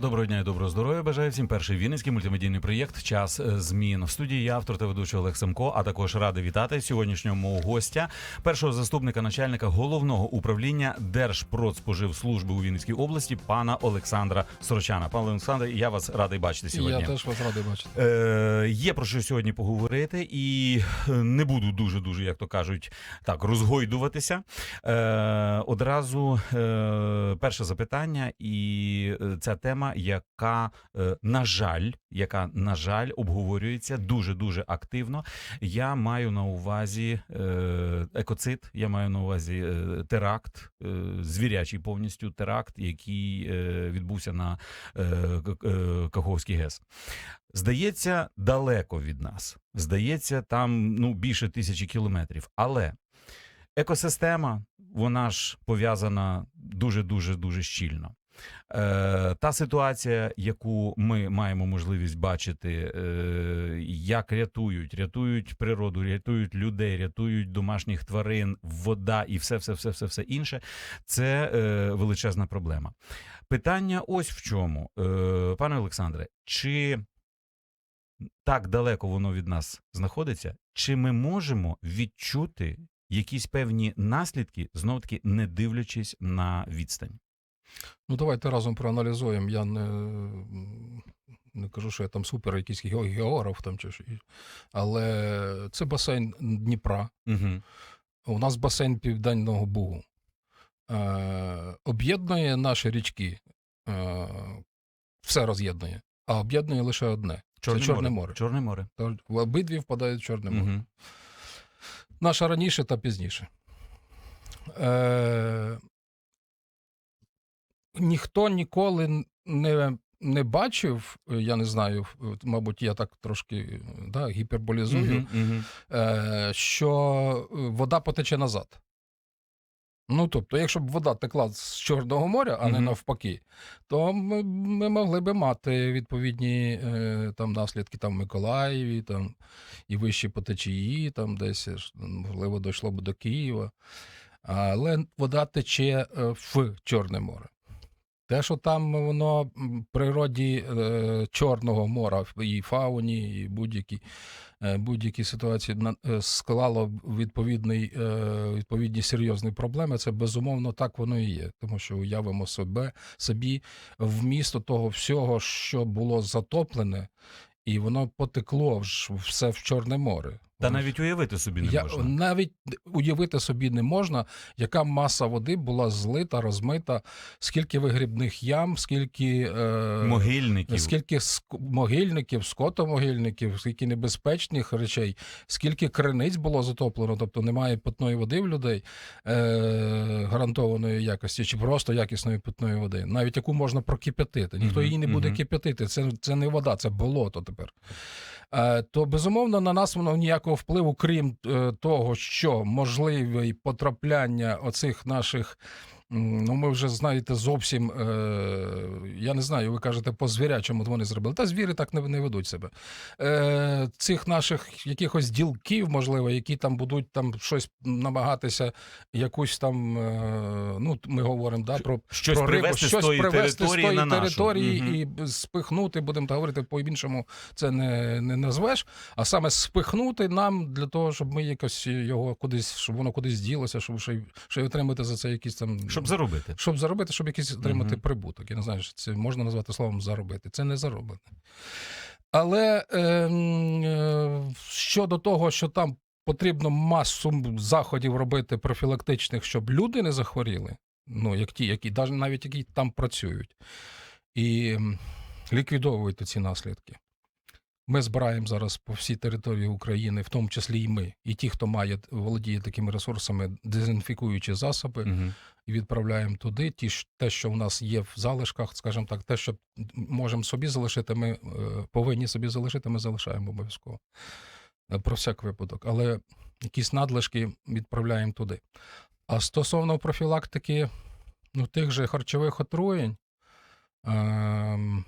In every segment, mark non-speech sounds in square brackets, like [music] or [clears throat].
Доброго дня і доброго здоров'я. Бажаю всім перший вінницький мультимедійний проєкт Час змін в студії. Я автор та ведучий Олег Семко. А також радий вітати сьогоднішнього гостя, першого заступника начальника головного управління Держпродспоживслужби у Вінницькій області, пана Олександра Сорочана. Пане Олександре, я вас радий бачити сьогодні. Я теж вас радий бачити. Е, є про що сьогодні поговорити, і е, не буду дуже дуже, як то кажуть, так розгойдуватися. Е, одразу е, перше запитання, і е, ця тема, яка е, на жаль, яка на жаль обговорюється дуже дуже активно. Я маю на увазі е, екоцид, я маю на увазі е, теракт, звірячий повністю теракт, який відбувся на Каховський ГЕС. Здається, далеко від нас. Здається, там ну більше тисячі кілометрів. Але екосистема, вона ж пов'язана дуже дуже дуже щільно. Е, та ситуація, яку ми маємо можливість бачити, е, як рятують, рятують природу, рятують людей, рятують домашніх тварин, вода і все, все, все, все, все інше, це е, величезна проблема. Питання ось в чому, пане Олександре, чи так далеко воно від нас знаходиться, чи ми можемо відчути якісь певні наслідки, знов таки не дивлячись на відстань? Ну давайте разом проаналізуємо. Я не, не кажу, що я там супер якийсь географ там чи що. Але це басейн Дніпра. Угу. У нас басейн Південного Бугу. Е, об'єднує наші річки. Е, все роз'єднує, а об'єднує лише одне. це Чорне море. Чорне море. Обидві впадають в Чорне море. Угу. Наша раніше та пізніше. Е, ніхто ніколи не, не бачив, е, я не знаю, мабуть, я так трошки е, да, гіперболізую, Угу. е, що е, вода потече назад. Ну, тобто, якщо б вода текла з Чорного моря, а не Мгм. навпаки, то ми, ми могли би мати відповідні е, там наслідки там в Миколаєві, там і вищі по течії, там десь можливо дійшло б до Києва. Але вода тече е, в Чорне море. Те, що там воно в природі е, Чорного моря і фауні, і будь-які, е, будь-які ситуації на- е, склало відповідний, е, відповідні серйозні проблеми, це безумовно так воно і є. Тому що уявимо себе, собі вмісто того всього, що було затоплене, і воно потекло все в Чорне море. Та навіть уявити собі не я, можна. навіть уявити собі не можна, яка маса води була злита, розмита, скільки вигрібних ям, скільки, е, Могильників. скільки ск- могильників, скотомогильників, скільки небезпечних речей, скільки криниць було затоплено, тобто немає питної води в людей е, гарантованої якості, чи просто якісної питної води, навіть яку можна прокип'ятити. Ніхто її не буде кип'ятити. Це, це не вода, це болото тепер. Е, то безумовно на нас воно ніякого впливу, крім е, того, що можливе потрапляння оцих наших. Ну, ми вже знаєте, зовсім е, я не знаю, ви кажете, по звірячому вони зробили. Та звірі так не, не ведуть себе. Е, цих наших якихось ділків, можливо, які там будуть там щось намагатися, якусь там, е, ну, ми говоримо да, про Щось про рибу, привезти з щось тої привезти території з тої на території Мгм. і спихнути, будемо так говорити, по-іншому це не, не назвеш, а саме спихнути нам для того, щоб ми якось його кудись, щоб воно кудись ділося, щоб ще й отримати за це якісь там. Щоб заробити. щоб заробити, щоб якийсь отримати Мгм. прибуток. Я не знаю, що це можна назвати словом заробити. Це не зароблене. Але ем, е, щодо того, що там потрібно масу заходів робити профілактичних, щоб люди не захворіли, ну, як ті, які навіть які там працюють, і ліквідовують ці наслідки. Ми збираємо зараз по всій території України, в тому числі і ми, і ті, хто має володіє такими ресурсами, дезінфікуючі засоби, Угу. і відправляємо туди. Ті те, що в нас є в залишках, скажімо так, те, що можемо собі залишити, ми е, повинні собі залишити, ми залишаємо обов'язково. Е, Про всяк випадок. Але якісь надлишки відправляємо туди. А стосовно профілактики ну, тих же харчових отруєнь, ем,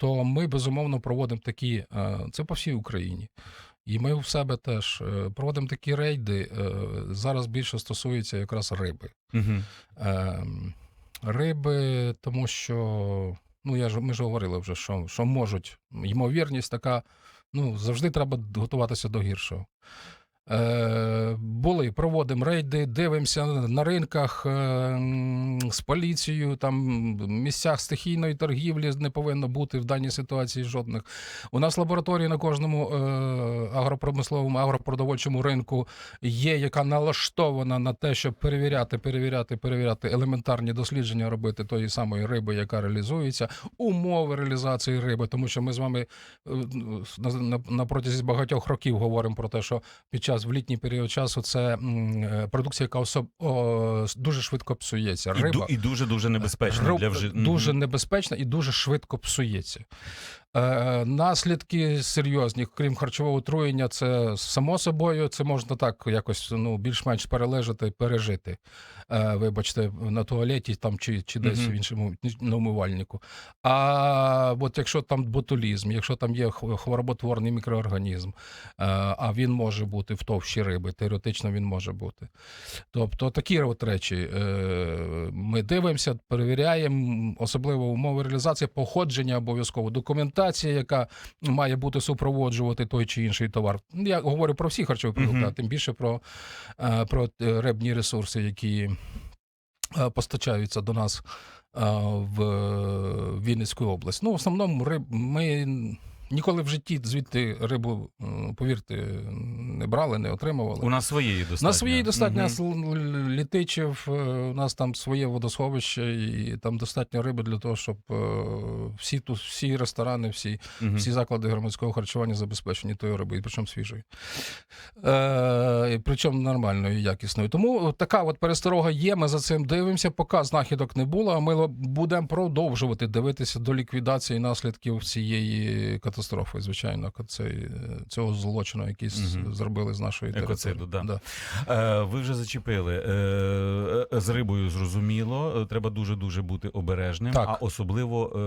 то ми безумовно проводимо такі, е, це по всій Україні. І ми в себе теж е, проводимо такі рейди. е, Зараз більше стосується якраз риби. Угу. Риби, тому що, ну я ж ми ж говорили вже, що, що можуть. Ймовірність така, ну завжди треба готуватися до гіршого. Е, були, проводимо рейди, дивимося на ринках е, з поліцією, там місцях стихійної торгівлі не повинно бути в даній ситуації жодних. У нас лабораторії на кожному е, агропромисловому, агропродовольчому ринку є, яка налаштована на те, щоб перевіряти, перевіряти, перевіряти елементарні дослідження робити тої самої риби, яка реалізується, умови реалізації риби, тому що ми з вами на протязі багатьох років говоримо про те, що під час в літній період часу це е, продукція, яка особ, о, дуже швидко псується. Риба і дуже дуже небезпечна Риб- для вже дуже небезпечна і дуже швидко псується. Е, наслідки серйозні, крім харчового отруєння, це само собою, це можна так якось ну, більш-менш перележати, пережити. Е, вибачте, на туалеті там чи, чи десь в іншому на умивальнику. А от якщо там ботулізм, якщо там є хвороботворний мікроорганізм, е, а він може бути в товщі риби, теоретично він може бути. Тобто такі от речі ми дивимося, перевіряємо, особливо умови реалізації, походження обов'язково, документація, яка має бути супроводжувати той чи інший товар. Я говорю про всі харчові продукти, а тим більше про, е, про е, рибні ресурси, які е, постачаються до нас в Вінницьку область. Ну, в основному риб ми ніколи в житті звідти рибу, е, повірте, не брали, не отримували. У нас своєї достатньо. На своїй достатньо Мгм. нас літичів, е, у нас там своє водосховище, і там достатньо риби для того, щоб е, всі тут, всі ресторани, всі, Мгм. всі заклади громадського харчування забезпечені тою рибою, причому свіжою. Е, причому нормальною і якісною. Тому така от пересторога є. Ми за цим дивимося. Поки знахідок не було, а ми будемо продовжувати дивитися до ліквідації наслідків цієї катастрофи, звичайно, цей, цього злочину, який Мгм. зробили з нашої Екоциду, території. да. Е, Ви вже зачепили е, е, з рибою. Зрозуміло, е, треба дуже дуже бути обережним, Так. а особливо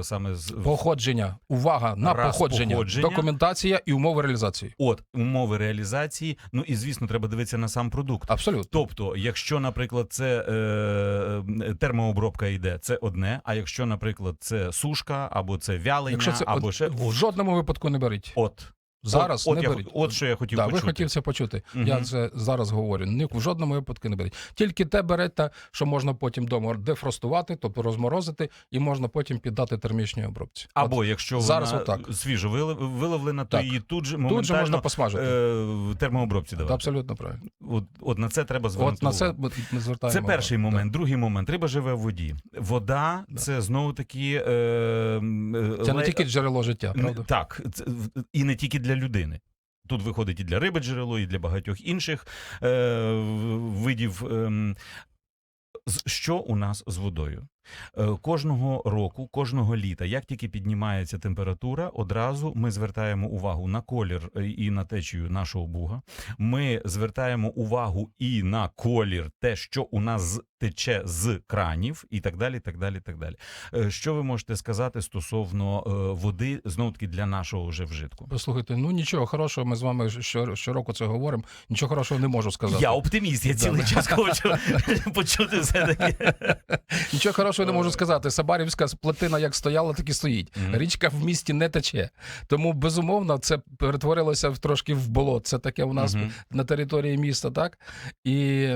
е, саме з Походження. Увага на Раз походження. походження. Документація і умови реалізації. от умови реалізації. Ну і звісно, треба дивитися на сам продукт. Абсолютно. Тобто, якщо, наприклад, це е, термообробка йде, це одне. А якщо, наприклад, це сушка або це вялення, це або ще жодному випадку не беріть. от Зараз от, не от, беріть. Я, от що я хотів да, ви хотів це почути. Мгм. Я це зараз говорю. Ні, в жодному випадку не беріть. Тільки те берете, що можна потім вдома дефростувати, тобто розморозити, і можна потім піддати термічній обробці. Або От якщо зараз вона отак. свіжо вилов- виловлена, то Так. її тут же тут же можна посмажити. е, в термообробці давати. Абсолютно правильно. От, от на це треба звернути От на це ми звертаємо. Це перший увагу. момент. Другий момент. Риба живе в воді. Вода Да. це знову таки. Е, е, Да. Це не тільки джерело життя, правда? Так, і не тільки для людини. Тут виходить і для риби джерело, і для багатьох інших е, видів. Е, що у нас з водою? Е, Кожного року, кожного літа, як тільки піднімається температура, одразу ми звертаємо увагу на колір е, і на течію нашого буга. Ми звертаємо увагу і на колір, те, що у нас тече з кранів, і так далі. так далі, так далі. Е, Що ви можете сказати стосовно води знов таки для нашого вже вжитку? Послухайте, ну нічого хорошого, ми з вами щороку це говоримо. Нічого хорошого не можу сказати. Я оптиміст, я цілий час хочу [laughs] почути все таки. Нічого хорошого не можу сказати. Сабарівська плотина як стояла, так і стоїть. Річка в місті не тече. Тому, безумовно, це перетворилося в трошки в болот. Це таке у нас на території міста, так? І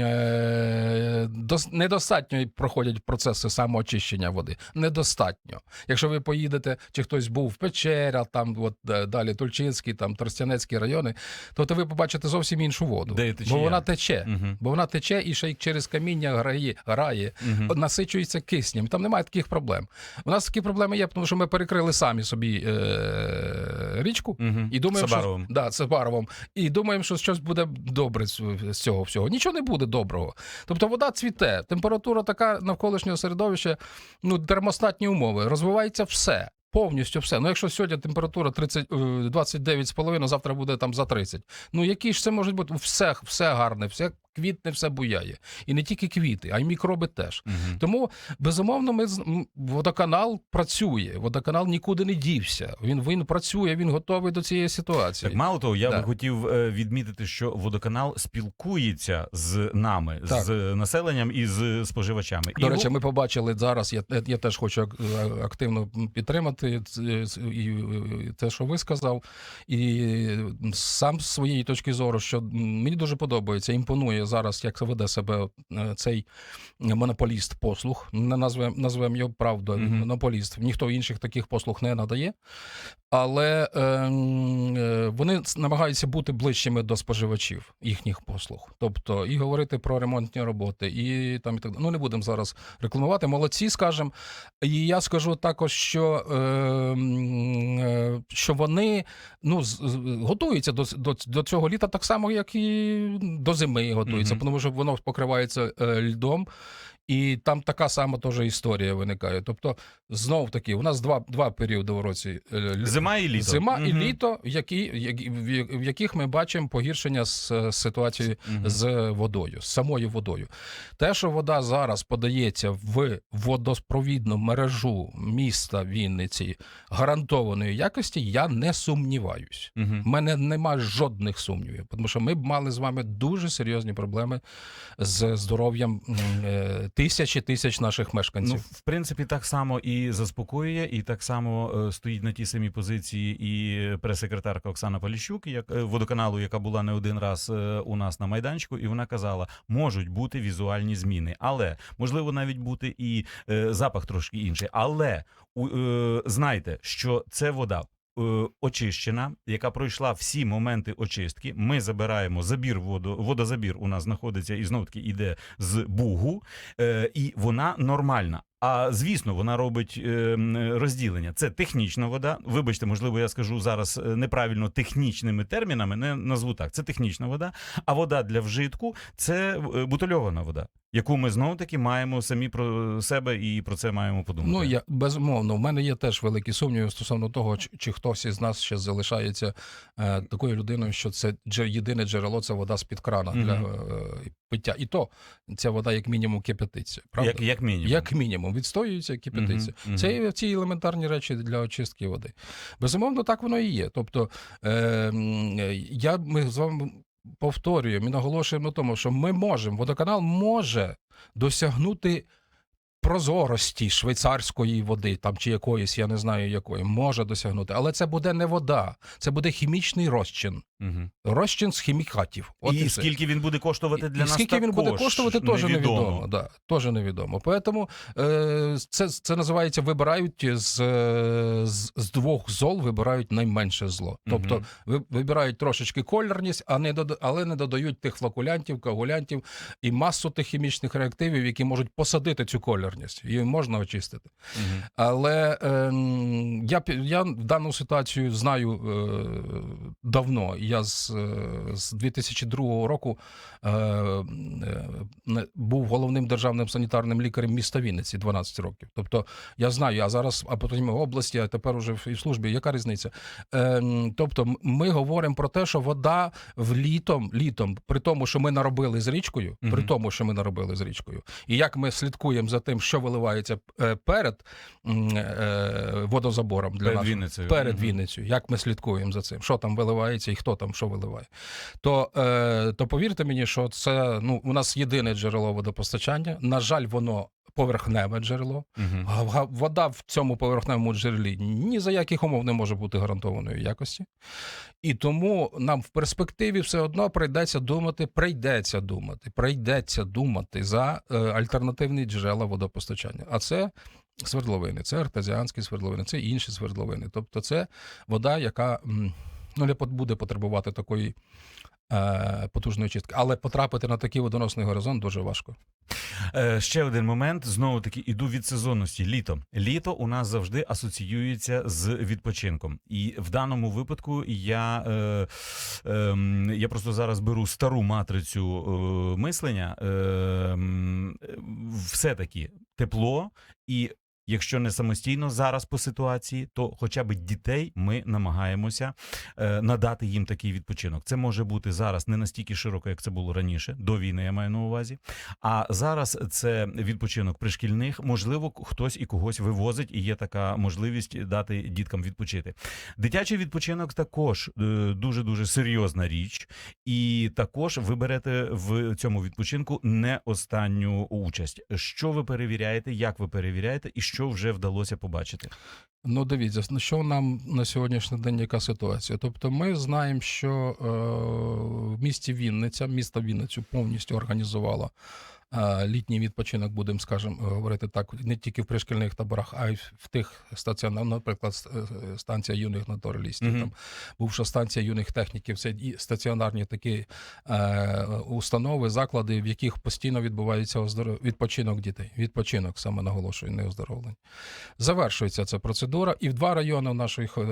е, недостатньо проходять процеси самоочищення води. Недостатньо. Якщо ви поїдете, чи хтось був в Печера, там от е, далі Тульчинський, там Тростянецькі райони, то, то ви побачите зовсім іншу воду. Де бо вона тече. Мгм. Бо вона тече і ще й через каміння грає, грає Мгм. Насичується киснем. Там немає таких проблем. У нас такі проблеми є, тому що ми перекрили самі собі е- річку. Мгм. І думаємо, Сабаровим. що да, Сабаровим. І думаємо, що щось буде добре з цього всього. Нічого не буде доброго. Тобто вода цвіте, температура така навколишнього середовища, ну, термостатні умови. Розвивається все. Повністю все. Ну, якщо сьогодні температура 30, е, 29,5, завтра буде там за 30. Ну, які ж це можуть бути? Все, все гарне, все квітне, все буяє. І не тільки квіти, а й мікроби теж. Мгм. Тому безумовно, ми водоканал працює. Водоканал нікуди не дівся. Він він працює, він готовий до цієї ситуації. Так, мало того, я Да. би хотів е, відмітити, що водоканал спілкується з нами, Так. з населенням і з споживачами. До І, речі, ми побачили зараз. Я, я теж хочу активно підтримати це- це- і, і те, що ви сказав. І сам з своєї точки зору, що мені дуже подобається, імпонує зараз, як веде себе е, цей монополіст послуг. Не назвемо назвем його правдою. Мгм. Монополіст. Ніхто інших таких послуг не надає. Але ем, е, вони намагаються бути ближчими до споживачів їхніх послуг. Тобто і говорити про ремонтні роботи, і там і так далі. Ну не будемо зараз рекламувати. Молодці, скажемо. І я скажу також, що, ем, е, що вони ну, готуються до, до, до цього літа так само, як і до зими готуються, Мгм. тому що воно покривається е, льдом. І там така сама теж історія виникає. Тобто, знов таки, у нас два, два періоди в році: е, зима і літо. зима і літо, які, в яких ми бачимо погіршення з ситуації Мгм. з водою, з самою водою. Те, що вода зараз подається в водопровідну мережу міста Вінниці гарантованої якості, я не сумніваюсь. У мене немає жодних сумнівів, тому що ми б мали з вами дуже серйозні проблеми з здоров'ям е, тисячі тисяч наших Ну, мешканців. в принципі, так само і заспокоює, і так само е, стоїть на тій самій позиції і прес-секретарка Оксана Поліщук, як е, водоканалу, яка була не один раз е, у нас на майданчику, і вона казала, можуть бути візуальні зміни, але можливо навіть бути і запах трошки інший. Але знайте, що це вода. Е, Очищена, яка пройшла всі моменти очистки. Ми забираємо забір воду, водозабір у нас знаходиться і знов таки іде з бугу, е, і вона нормальна. А звісно, вона робить е, розділення. Це технічна вода. Вибачте, можливо, я скажу зараз неправильно технічними термінами, не назву так. Це технічна вода. А вода для вжитку це бутильована вода, яку ми знову таки маємо самі про себе і про це маємо подумати. Ну, я безумовно, в мене є теж великі сумніви стосовно того, чи, чи хтось із нас ще залишається е, такою людиною, що це дже- єдине джерело це вода з-під крана Мгм. для е, пиття. І то ця вода, як мінімум, кипятиться. Правда? як, як мінімум. Як мінімум, відстоюється кипятиться. Мгм, мгм. Це ці елементарні речі для очистки води. Безумовно, так воно і є. Тобто, е, я, ми з вами повторюємо і наголошуємо на тому, що ми можемо, водоканал може досягнути прозорості швейцарської води, там чи якоїсь, я не знаю якої, може досягнути, але це буде не вода, це буде хімічний розчин. Мгм. Розчин з хімікатів. От і все. скільки він буде коштувати для і нас скільки він буде коштувати, теж невідомо. невідомо. Да, теж невідомо. Поэтому е, це, це називається вибирають з, е, з, з двох зол, вибирають найменше зло. Тобто ви, вибирають трошечки колірність, а не але не додають тих флакулянтів, коагулянтів і масу тих хімічних реактивів, які можуть посадити цю колірність. Її можна очистити. Мгм. Але ем, я, я дану ситуацію знаю е, давно. Я з, е, з 2002 року е, е, був головним державним санітарним лікарем міста Вінниці 12 років. Тобто я знаю, а зараз, а потім в області, а тепер уже в- і в службі. Яка різниця? Ем, тобто, ми говоримо про те, що вода в літом, літом, при тому, що ми наробили з річкою, при тому, що ми наробили з річкою, і як ми слідкуємо за тим, що виливається е, перед е, водозабором для Перед нас Вінницею. перед. Вінницею, як ми слідкуємо за цим, що там виливається і хто там що виливає. То, е, то повірте мені, що це ну, у нас єдине джерело водопостачання. На жаль, воно поверхневе джерело. Га- Вода в цьому поверхневому джерелі ні за яких умов не може бути гарантованої якості. І тому нам в перспективі все одно прийдеться думати, прийдеться думати, прийдеться думати за е, альтернативні джерела водопостачання. А це свердловини, це артезіанські свердловини, це інші свердловини. Тобто це вода, яка ну, буде потребувати такої е, потужної чистки. Але потрапити на такий водоносний горизонт дуже важко. Е, ще один момент. Знову таки іду від сезонності. Літо. Літо у нас завжди асоціюється з відпочинком. І в даному випадку я, е, ем, я просто зараз беру стару матрицю е, мислення. Е, все-таки тепло і Якщо не самостійно зараз по ситуації, то хоча б дітей ми намагаємося е, надати їм такий відпочинок. Це може бути зараз не настільки широко, як це було раніше, до війни я маю на увазі. А зараз це відпочинок пришкільних. Можливо, хтось і когось вивозить, і є така можливість дати діткам відпочити. Дитячий відпочинок також дуже дуже серйозна річ, і також ви берете в цьому відпочинку не останню участь. Що ви перевіряєте, як ви перевіряєте, і що вже вдалося побачити? Ну, дивіться, що нам на сьогоднішній день яка ситуація? Тобто, ми знаємо, що е, в місті Вінниця, місто Вінницю повністю організувало літній відпочинок, будемо, скажімо, говорити так, не тільки в пришкільних таборах, а й в тих стаціонарах, наприклад, е, станція юних натуралістів, Мгм. там бувша станція юних техніків, це і стаціонарні такі е, установи, заклади, в яких постійно відбувається оздоров... відпочинок дітей. Відпочинок саме наголошую, не оздоровлення. Завершується ця процедура, і в два райони нашої, е,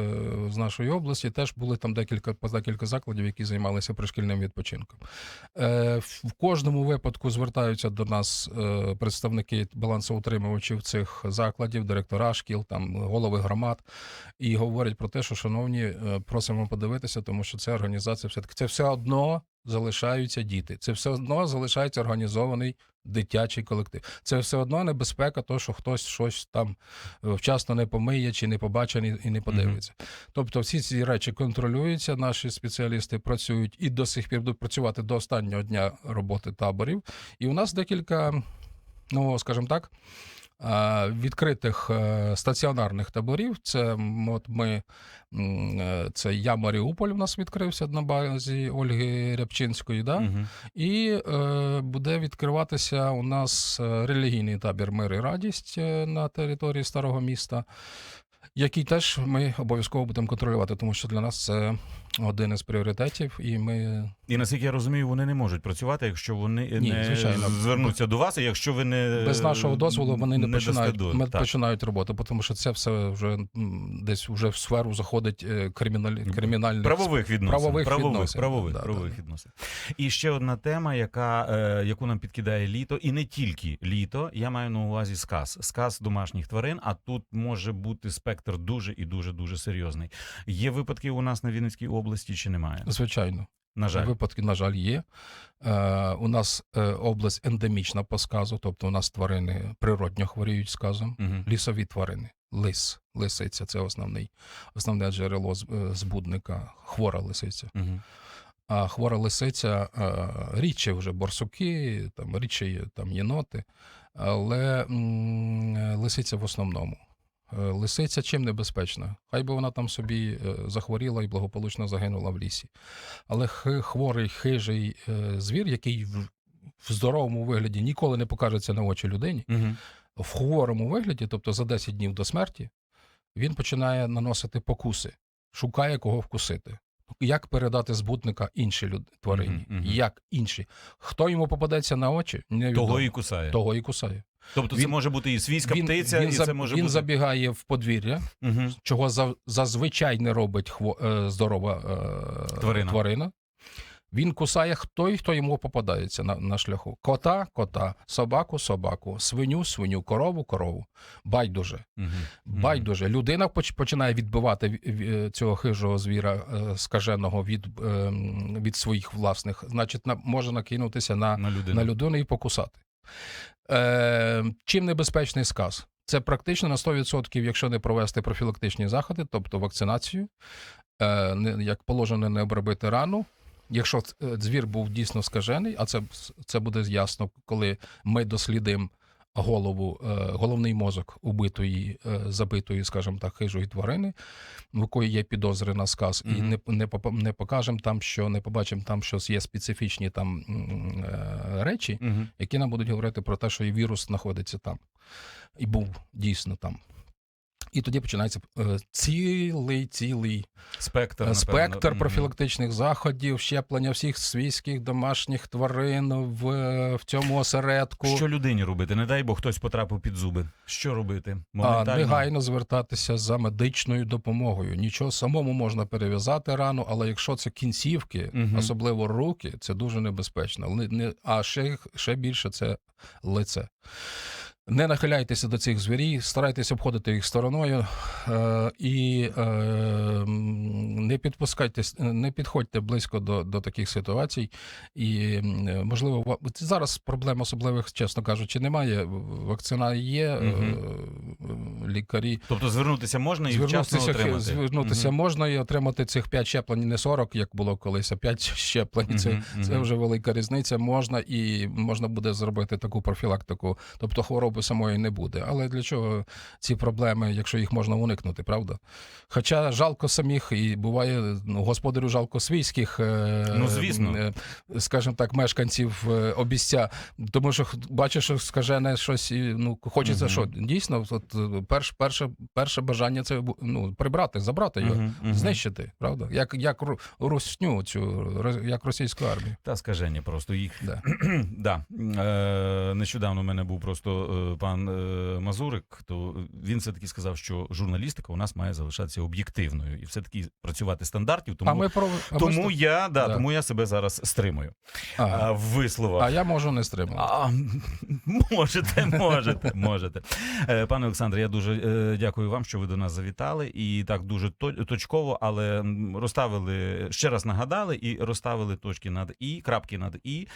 з нашої області теж були там декілька по декілька закладів, які займалися пришкільним відпочинком. Е, В кожному випадку звертаються до нас е, представники балансоутримувачів цих закладів, директора шкіл, там голови громад, і говорять про те, що шановні, е, просимо подивитися, тому що це організація все таки це все одно залишаються діти. Це все одно залишається організований дитячий колектив. Це все одно небезпека, то що хтось щось там е, вчасно не помиє чи не побачить і- не подивиться. Тобто, всі ці речі контролюються. Наші спеціалісти працюють і до сих пір будуть працювати до останнього дня роботи таборів. І у нас декілька, ну скажімо так. Відкритих е, стаціонарних таборів. Це от ми е, це я Маріуполь у нас відкрився на базі Ольги Рябчинської. Да? Мгм. І е, буде відкриватися у нас е, релігійний табір Мир і радість на території старого міста, який теж ми обов'язково будемо контролювати, тому що для нас це один із пріоритетів, і ми І наскільки я розумію, вони не можуть працювати, якщо вони Ні, не звичайно. звернуться до вас, і якщо ви не без нашого дозволу вони не, починають, дасте до- ми так. починають роботу, тому що це все вже десь вже в сферу заходить е, криміналі, кримінальних правових відносин. правових правових, відносин. правових, Да, правових да. відносин. І ще одна тема, яка, е, яку нам підкидає літо, і не тільки літо. Я маю на увазі сказ. Сказ домашніх тварин, а тут може бути спектр дуже і дуже дуже серйозний. Є випадки у нас на Вінницькій області чи немає? Звичайно. На жаль. Випадки, на жаль, є. Е, у нас е, область ендемічна по сказу, тобто у нас тварини природньо хворіють сказом. Угу. Лісові тварини. Лис, лисиця це основний, основне джерело е, збудника, хвора лисиця. Угу. А хвора лисиця е, рідше вже борсуки, там рідше там єноти, але м, лисиця в основному. Е, Лисиця чим небезпечна? Хай би вона там собі е, захворіла і благополучно загинула в лісі. Але хворий, хижий е, звір, який в, здоровому вигляді ніколи не покажеться на очі людині, Угу. в хворому вигляді, тобто за 10 днів до смерті, він починає наносити покуси, шукає кого вкусити. Як передати збутника іншій люд... тварині? Мгм, мгм. Як інші? Хто йому попадеться на очі? Невідомо. Того і кусає. Того і кусає. Тобто це Він- може бути і свійська він птиця, він, і це може він бути. забігає в подвір'я, Угу. чого за, зазвичай не робить хво, е, здорова е, Тварина. тварина. Він кусає той, хто йому попадається на, на шляху. Кота, кота, собаку, собаку, свиню, свиню, корову, корову. Байдуже. Угу. Байдуже. Людина починає відбивати ві- ві- цього хижого звіра е, скаженого від, е, від своїх власних. Значить, на, може накинутися на, На людину. на людину і покусати. Е, чим небезпечний сказ? Це практично на 100%, якщо не провести профілактичні заходи, тобто вакцинацію, е, як положено, не обробити рану. Якщо е, звір був дійсно скажений, а це, це буде ясно, коли ми дослідимо голову, е, головний мозок убитої, е, забитої, скажімо так, хижої тварини, в якої є підозри на сказ, і не, не, не покажемо там, що не побачимо там, що є специфічні там е, речі, Угу. які нам будуть говорити про те, що і вірус знаходиться там, і був дійсно там. І тоді починається е, цілий цілий Спектр, е, напевно. спектр Мгм. профілактичних заходів, щеплення всіх свійських домашніх тварин в, е, в цьому осередку. Що людині робити? Не дай Бог хтось потрапив під зуби. Що робити? А, негайно звертатися за медичною допомогою. Нічого самому можна перев'язати рану, але якщо це кінцівки, Мгм. особливо руки, це дуже небезпечно. А ще, ще більше це лице. Не нахиляйтеся до цих звірів, старайтеся обходити їх стороною е, і е, не підпускайтесь, не підходьте близько до, до таких ситуацій. І можливо, зараз проблем особливих, чесно кажучи, немає. Вакцина є, е, лікарі. Тобто звернутися можна і вчасно Звернутися, отримати. звернутися Мгм. можна і отримати цих 5 щеплень, не 40, як було колись, а 5 щеплень. Це, це вже велика різниця. Можна і можна буде зробити таку профілактику. Тобто хвороби самої не буде. Але для чого ці проблеми, якщо їх можна уникнути, правда? Хоча жалко самих, і буває ну, господарю жалко свійських, е, Ну, звісно. е, скажімо так, мешканців е, обіця, тому що бачиш, що скажене щось, і, ну хочеться, Мгм. що дійсно, от перш, перше, перше бажання це ну, прибрати, забрати його, мгм. знищити, правда? Як, як русню цю, як російську армію. Та скажені просто їх. Да. [clears throat] да. Е, нещодавно у мене був просто е, пан е, Мазурик, то він все-таки сказав, що журналістика у нас має залишатися об'єктивною і все-таки працювати стандартів. Тому, а ми про а ми тому, я, да, Да. тому я себе зараз стримую. а, А, в висловах. а я можу не стримувати. А, можете, можете, можете. Е, Пане Олександре, я дуже е, дякую вам, що ви до нас завітали. І так дуже точково, але розставили ще раз нагадали і розставили точки над і, крапки над і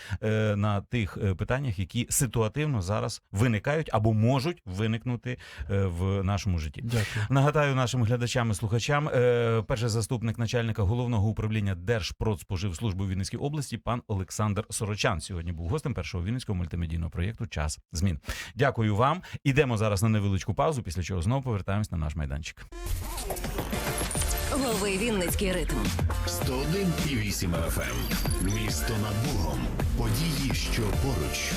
на тих питаннях, які ситуативно зараз виникають або можуть виникнути е, в нашому житті. Дякую. Нагадаю нашим глядачам і слухачам, е, перший заступник начальника головного управління Держпродспоживслужби у Вінницькій області, пан Олександр Сорочан. Сьогодні був гостем першого вінницького мультимедійного проєкту Час змін. Дякую вам. Ідемо зараз на невеличку паузу, після чого знову повертаємось на наш майданчик. Лови Вінницький ритм. 101,8 FM. Місто над Богом. Події, що поруч.